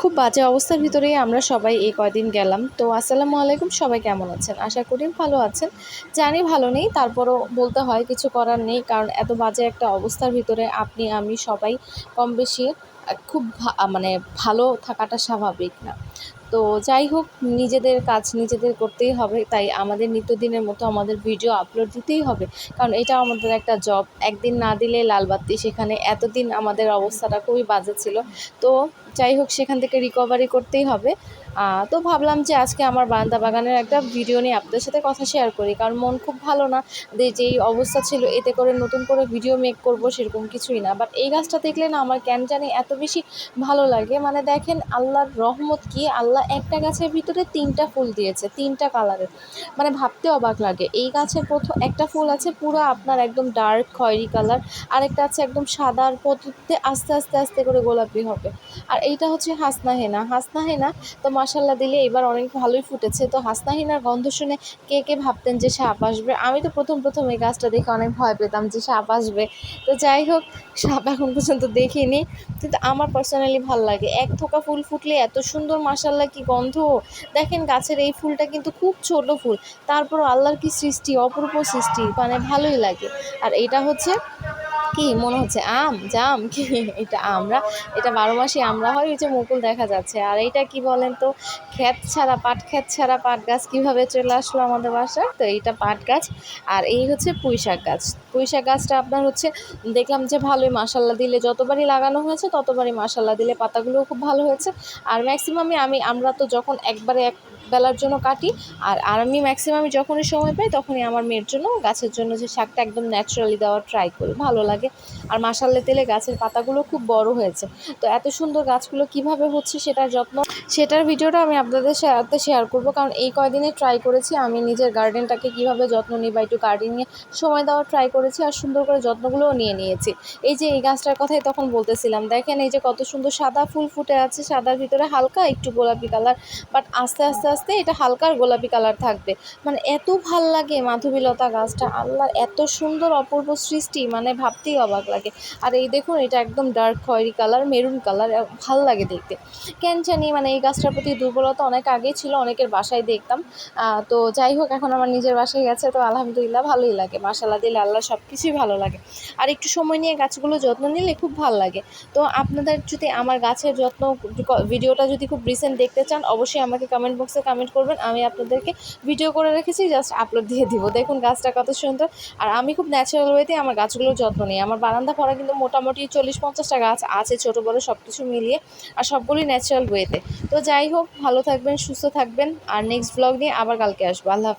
খুব বাজে অবস্থার ভিতরেই আমরা সবাই এই কয়দিন গেলাম। তো আসসালামু আলাইকুম, সবাই কেমন আছেন? আশা করি ভালো আছেন। জানি ভালো নেই, তারপরও বলতে হয় কিছু করার নেই, কারণ এত বাজে একটা অবস্থার ভিতরে আপনি, আমি সবাই কম বেশি খুব মানে ভালো থাকাটা স্বাভাবিক না। তো যাই হোক, নিজেদের কাজ নিজেদের করতেই হবে। তাই আমাদের নিত্যদিনের মতো আমাদের ভিডিও আপলোড দিতেই হবে। কারণ এটা আমাদের একটা জব একদিন না দিলে লালবাতি সেখানে এতদিন আমাদের অবস্থাটা খুবই বাজে ছিল। তো যাই হোক, সেখান থেকে রিকভারি করতেই হবে। তো ভাবলাম যে আজকে আমার বারান্দা বাগানের একটা ভিডিও নিয়ে আপনাদের সাথে কথা শেয়ার করি, কারণ মন খুব ভালো না যে যেই অবস্থা ছিল, এতে করে নতুন করে ভিডিও মেক করব সেরকম কিছুই না। বাট এই গাছটা দেখলে না আমার কেন জানি এত বেশি ভালো লাগে। মানে দেখেন আল্লাহর রহমত কি, আল্লাহ একটা গাছের ভিতরে তিনটা ফুল দিয়েছে, তিনটা কালারের মানে ভাবতে অবাক লাগে। এই গাছের প্রথম একটা ফুল আছে পুরো আপনার একদম ডার্ক খয়েরি কালার আরেকটা আছে একদম সাদার পদ্ধতিতে আস্তে আস্তে আস্তে করে গোলাপি হবে। আর এইটা হচ্ছে হাসনা হেনা হাসনা হেনা তো মাসাল্লাহ দিলে এবার অনেক ভালোই ফুটেছে। তো হাসনা হেনার গন্ধ শুনে কে কে ভাবতেন যে সাপ আসবে? আমি তো প্রথম প্রথম এই গাছটা দেখে অনেক ভয় পেতাম যে সাপ আসবে। তো যাই হোক, সাপ এখন পর্যন্ত দেখিনি। কিন্তু আমার পার্সোনালি ভালো লাগে। এক থোকা ফুল ফুটলে এত সুন্দর মাসাল্লাহ কি গন্ধ? দেখেন গাছের এই ফুলটা কিন্তু খুব ছোট ফুল। তারপর আল্লাহর কি সৃষ্টি, অপূর্ব সৃষ্টি মানে ভালোই লাগে। আর এটা হচ্ছে কি? মনে হচ্ছে আম, জাম? কি? এটা আমরা, এটা বারো মাসে আমরা হয় ওই যে মুকুল দেখা যাচ্ছে। আর এইটা কি বলেন তো? ক্ষেত ছাড়া, পাট ক্ষেত ছাড়া পাট গাছ কীভাবে চলে আসলো আমাদের বাসায়? তো এইটা পাট গাছ। আর এই হচ্ছে পুঁই শাক গাছ। পুঁই শাক গাছটা আপনার হচ্ছে, দেখলাম যে ভালোই মাসাল্লা দিলে যতবারই লাগানো হয়েছে ততবারই মাসাল্লা দিলে পাতাগুলোও খুব ভালো হয়েছে। আর ম্যাক্সিমামই আমি, আমরা তো যখন একবারে এক বেলার জন্য কাটি, আর আর আমি ম্যাক্সিমামই যখনই সময় পাই তখনই আমার মেয়ের জন্য গাছের জন্য যে শাকটা একদম ন্যাচারালি দেওয়ার ট্রাই করি, ভালো লাগে। আর মাসাল্লা তেলে গাছের পাতাগুলো খুব বড় হয়েছে। তো এত সুন্দর গাছগুলো কীভাবে হচ্ছে সেটার যত্ন, সেটার ভিডিওটা আমি আপনাদের সাথে শেয়ার করব, কারণ এই কয়দিনে ট্রাই করেছি, আমি নিজের গার্ডেনটাকে কীভাবে যত্ন নিই বা একটু গার্ডেনিংয়ে সময় দেওয়ার ট্রাই করেছি আর সুন্দর করে যত্নগুলোও নিয়ে নিয়েছি। এই যে এই গাছটার কথাই তখন বলতেছিলাম। দেখেন এই যে কত সুন্দর সাদা ফুল ফুটে আছে, সাদার ভিতরে হালকা একটু গোলাপি কালার বাট আস্তে আস্তে আস্তে এটা হালকার গোলাপি কালার থাকবে। মানে এত ভালো লাগে মাধবীলতা গাছটা, আল্লাহ এত সুন্দর অপূর্ব সৃষ্টি মানে ভাবতেই অবাক লাগে। আর এই দেখুন, এটা একদম ডার্ক খয়েরি কালার মেরুন কালার ভালো লাগে দেখতে। কেন জানি মানে এই গাছটার প্রতি দুর্বলতা অনেক আগেই ছিল, অনেকের বাসায় দেখতাম। তো যাই হোক, এখন আমার নিজের বাসায় গেছে, তো আলহামদুলিল্লাহ ভালোই লাগে। মাসাল্লাহ দিলে আল্লাহ সব কিছুই ভালো লাগে। আর একটু সময় নিয়ে গাছগুলো যত্ন নিলে খুব ভালো লাগে। তো আপনাদের যদি আমার গাছের যত্ন ভিডিওটা যদি খুব রিসেন্ট দেখতে চান, অবশ্যই আমাকে কমেন্ট বক্সে কমেন্ট করবেন। আমি আপনাদেরকে ভিডিও করে রেখেছি জাস্ট আপলোড দিয়ে দিব। দেখুন গাছটা কত সুন্দর। আর আমি খুব ন্যাচারাল ওয়েতে আমার গাছগুলোর যত্ন নিই। আমার বারান্দা ভরা কিন্তু মোটামুটি চল্লিশ পঞ্চাশটা গাছ আছে, ছোটো বড়ো সব কিছু মিলিয়ে। আর সবগুলোই ন্যাচারাল ওয়েতে তো। যাই হোক, ভালো থাকবেন, সুস্থ থাকবেন। আর নেক্সট ব্লগ নিয়ে আবার কালকে আসব। আল্লাহ